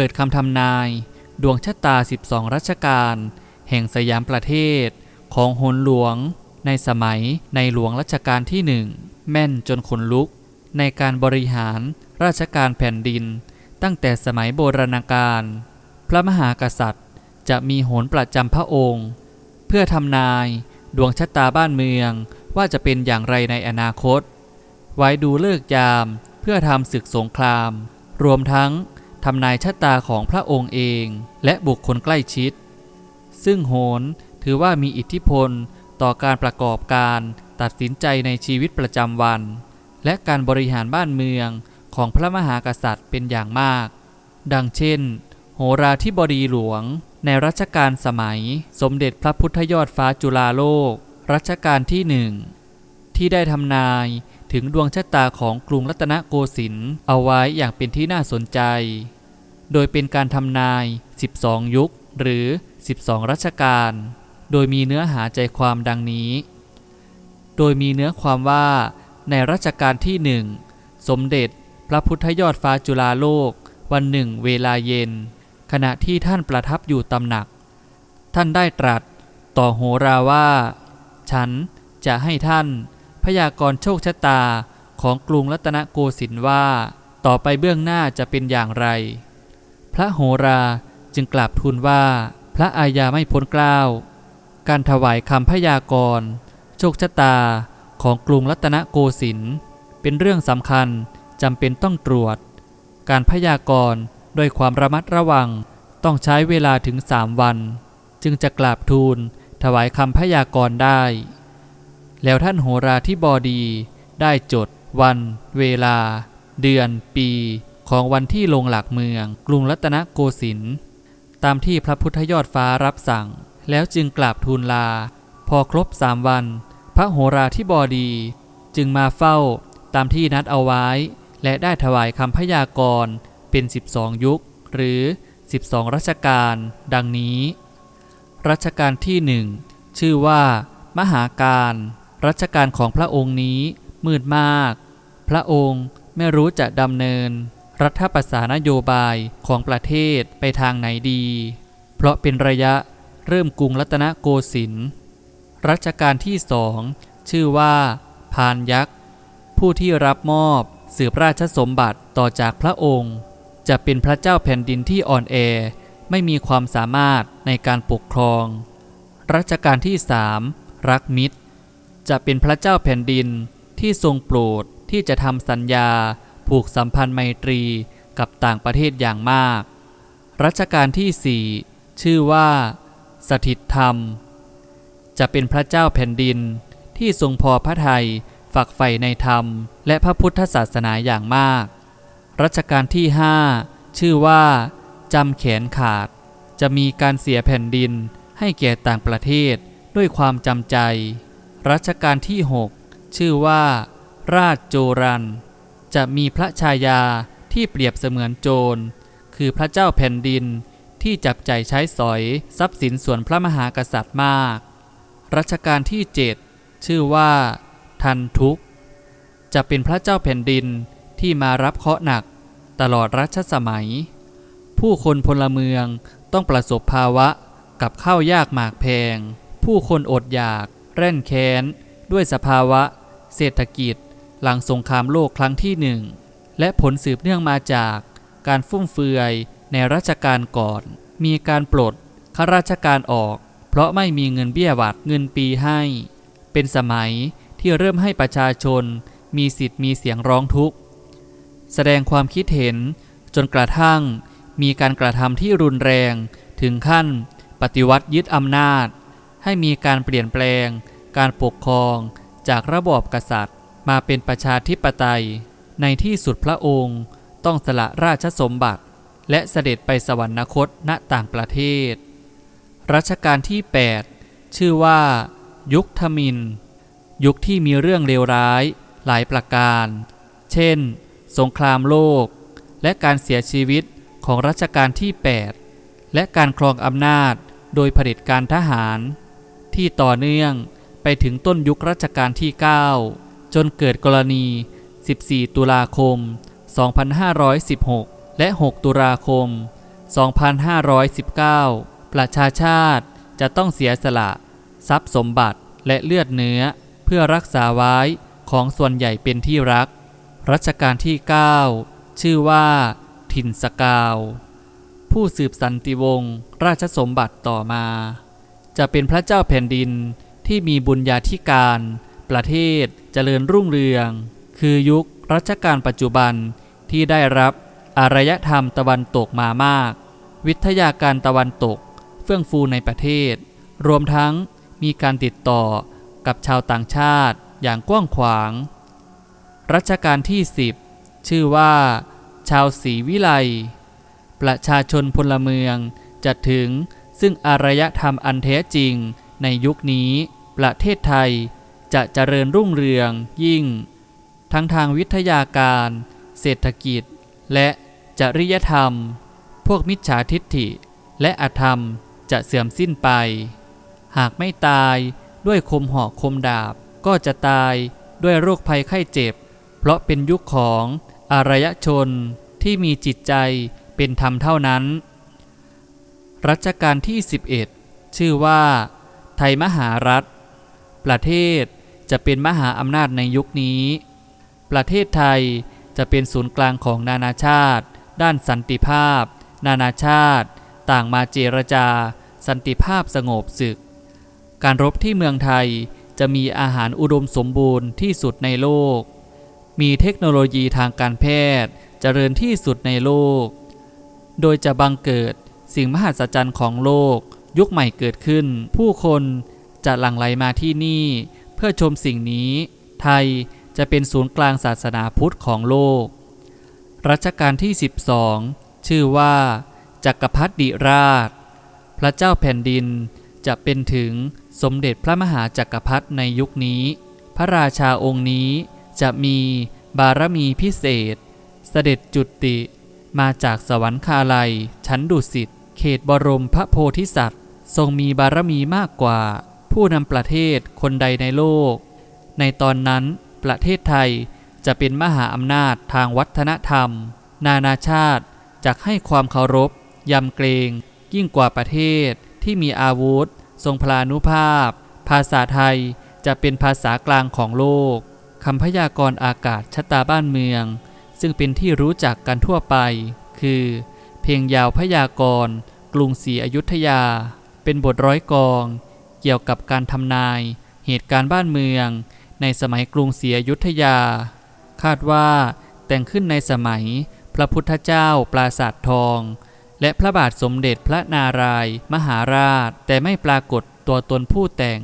เปิดคำทำนาย ดวงชะตา 12 รัชกาลแห่งสยามประเทศ ของโหนหลวง ในสมัยในหลวงรัชกาลที่หนึ่งแม่นจนขนลุก ในการบริหารราชการแผ่นดิน ตั้งแต่สมัยโบราณกาลพระมหากษัตริย์ จะมีโหนประจำพระองค์ เพื่อทำนายดวงชะตาบ้านเมืองว่าจะเป็นอย่างไรในอนาคต ไว้ดูเลิกยามเพื่อทำศึกสงคราม รวมทั้ง ทำนายชะตาของพระองค์เองและบุคคลใกล้ชิด ซึ่งโหนถือว่ามีอิทธิพลต่อการประกอบการตัดสินใจในชีวิตประจำวัน และการบริหารบ้านเมืองของพระมหากษัตริย์เป็นอย่างมาก ดังเช่น โหราธิบดีหลวง ในรัชกาลสมัย สมเด็จพระพุทธยอดฟ้าจุฬาโลก รัชกาลที่หนึ่งที่ได้ทำนาย ถึงดวงชะตาของกรุงรัตนโกสินทร์เอาไว้อย่างเป็นที่น่าสนใจ โดยเป็นการทำนาย 12 ยุคหรือ 12 รัชกาล โดยมีเนื้อหาใจความดังนี้ โดยมีเนื้อความว่าในรัชกาลที่หนึ่งสมเด็จพระพุทธยอดฟ้าจุฬาโลก วันหนึ่ง เวลาเย็น ขณะที่ท่านประทับอยู่ตำหนัก ท่านได้ตรัสต่อโหราว่า ฉันจะให้ท่าน พยากรณ์โชคชะตาของกรุงรัตนโกสินทร์ว่า ต่อไปเบื้องหน้าจะเป็นอย่างไร พระโหราจึงกราบทูลว่า พระอาญาไม่พ้นกล้าว การถวายคำพยากรณ์โชคชะตาของกรุงรัตนโกสินทร์เป็นเรื่องสำคัญจำเป็นต้องตรวจ การพยากรณ์โดยความระมัดระวังต้องใช้เวลาถึงสามวัน จึงจะกราบทูลถวายคำพยากรณ์ได้ แล้วท่านโหราที่บอดีได้จด วัน เวลา เดือน ปี ของวันที่ลงหลักเมือง กรุงรัตนโกสินทร์ตามที่พระพุทธยอดฟ้ารับสั่ง แล้วจึงกราบทูลลา พอครบสามวัน พระโหราที่บอดี จึงมาเฝ้าตามที่นัดเอาไว้ และได้ถวายคำพยากรณ์เป็น 12 ยุค หรือ 12 รัชกาลดังนี้ รัชกาลที่หนึ่งชื่อว่า มหาการ รัชกาลของพระองค์นี้มืดมาก พระองค์ไม่รู้จะดำเนิน รัฐประสานโยบายของประเทศไปทางไหนดี เพราะเป็นระยะเริ่มกรุงรัตนโกสินทร์รัชกาลที่สองชื่อว่า พานยักษ์ ผู้ที่รับมอบสืบราชสมบัติต่อจากพระองค์ จะเป็นพระเจ้าแผ่นดินที่อ่อนแอ ไม่มีความสามารถในการปกครอง รัชกาลที่สามรักมิตร จะเป็นพระเจ้าแผ่นดินที่ทรงโปรดที่จะทำสัญญา ผูกสัมพันธ์ไมตรีกับต่างประเทศอย่างมาก รัชกาลที่สี่ชื่อว่า สถิตธรรม จะเป็นพระเจ้าแผ่นดินที่ทรงพอพระทัยฝักใฝ่ในธรรม และพระพุทธศาสนาอย่างมาก รัชกาลที่ห้าชื่อว่าจำแขนขาด จะมีการเสียแผ่นดินให้แก่ต่างประเทศด้วยความจำใจ รัชกาลที่หกชื่อว่า ราชโจรัน จะมีพระชายาที่เปรียบเสมือนโจร คือพระเจ้าแผ่นดินที่จับใจใช้สอยทรัพย์สินส่วนพระมหากษัตริย์มาก รัชกาลที่เจ็ดชื่อว่า ทันทุกจะเป็นพระเจ้าแผ่นดินที่มารับเคราะห์หนักตลอดรัชสมัย ผู้คนพลเมืองต้องประสบภาวะกับข้าวยากหมากแพง ผู้คนอดอยาก แร่นแค้น ด้วยสภาวะ เศรษฐกิจ หลังสงครามโลกครั้งที่หนึ่งและผลสืบเนื่องมาจากการฟุ่มเฟือยในรัชกาลก่อน มีการปลดข้าราชการออก เพราะไม่มีเงินเบี้ยหวัดเงินปีให้ เป็นสมัยที่เริ่มให้ประชาชนมีสิทธิ์มีเสียงร้องทุกข์ แสดงความคิดเห็นจนกระทั่งมีการกระทำที่รุนแรงถึงขั้นปฏิวัติยึดอำนาจ ให้มีการเปลี่ยนแปลง การปกครอง จากระบอบกษัตริย์ มาเป็นประชาธิปไตย ในที่สุดพระองค์ ต้องสละราชสมบัติ และเสด็จไปสวรรคตณต่างประเทศ รัชกาลที่ 8 ชื่อว่า ยุคทมิน ยุคที่มีเรื่องเลวร้ายหลายประการ เช่น สงครามโลก และการเสียชีวิตของรัชกาลที่ 8 และการครองอำนาจโดยเผด็จการทหาร ที่ต่อเนื่องไปถึงต้นยุครัชกาลที่ 9 จนเกิดกรณี 14 ตุลาคม 2516 และ 6 ตุลาคม 2519 ประชาชาติจะต้องเสียสละ ทรัพย์สมบัติและเลือดเนื้อ เพื่อรักษาไว้ของส่วนใหญ่เป็นที่รัก รัชกาลที่ 9 ชื่อว่า ถิ่นสกาว ผู้สืบสันติวงศ์ราชสมบัติต่อมา จะเป็นพระเจ้าแผ่นดินที่มีบุญญาธิการ ประเทศเจริญรุ่งเรือง คือยุครัชกาลปัจจุบันที่ได้รับอารยธรรมตะวันตกมามาก วิทยาการตะวันตก เฟื่องฟูในประเทศ รวมทั้งมีการติดต่อกับชาวต่างชาติอย่างกว้างขวาง รัชกาลที่ 10 ชื่อว่า ชาวศรีวิไล ประชาชนพลเมืองจะถึง ซึ่งอารยธรรมอันแท้จริง ในยุคนี้ ประเทศไทยจะเจริญรุ่งเรืองยิ่ง ทั้งทางวิทยาการ เศรษฐกิจ และจริยธรรม พวกมิจฉาทิฏฐิ และอธรรมจะเสื่อมสิ้นไป หากไม่ตายด้วยคมหอกคมดาบ ก็จะตายด้วยโรคภัยไข้เจ็บ เพราะเป็นยุคของอารยชนที่มีจิตใจเป็นธรรมเท่านั้น รัชกาลที่ 11 ชื่อว่า ไทยมหารัฐ ประเทศจะเป็นมหาอำนาจในยุคนี้ ประเทศไทยจะเป็นศูนย์กลางของนานาชาติ ด้านสันติภาพ นานาชาติ ต่างมาเจรจา สันติภาพสงบศึก การรบที่เมืองไทยจะมีอาหารอุดมสมบูรณ์ที่สุดในโลก มีเทคโนโลยีทางการแพทย์เจริญที่สุดในโลก โดยจะบังเกิด สิ่งมหัศจรรย์ของโลก ยุคใหม่เกิดขึ้น ผู้คนจะหลั่งไหลมาที่นี่ เพื่อชมสิ่งนี้ ไทยจะเป็นศูนย์กลางศาสนาพุทธของโลก รัชกาลที่ 12 ชื่อว่า จักรพรรดิราช พระเจ้าแผ่นดินจะเป็นถึงสมเด็จพระมหาจักรพรรดิในยุคนี้ พระราชาองค์นี้จะมีบารมีพิเศษ เสด็จจุติมาจากสวรรคาลัยชั้นดุสิต เขตบรมพระโพธิสัตว์ ทรงมีบารมีมากกว่า ผู้นำประเทศคนใดในโลก ในตอนนั้นประเทศไทยจะเป็นมหาอำนาจทางวัฒนธรรม นานาชาติจะให้ความเคารพ ยำเกรง ยิ่งกว่าประเทศที่มีอาวุธ ทรงพลานุภาพ ภาษาไทยจะเป็นภาษากลางของโลกคำพยากรณ์อากาศชะตาบ้านเมือง ซึ่งเป็นที่รู้จักกันทั่วไป คือ เพลงยาวพยากรณ์กรุงศรีอยุธยา เป็นบทร้อยกอง เกี่ยวกับการทำนาย เหตุการณ์บ้านเมือง ในสมัยกรุงศรีอยุธยา คาดว่าแต่งขึ้นในสมัยพระพุทธเจ้าปราสาททอง และพระบาทสมเด็จพระนารายณ์มหาราช แต่ไม่ปรากฏตัวตนผู้แต่ง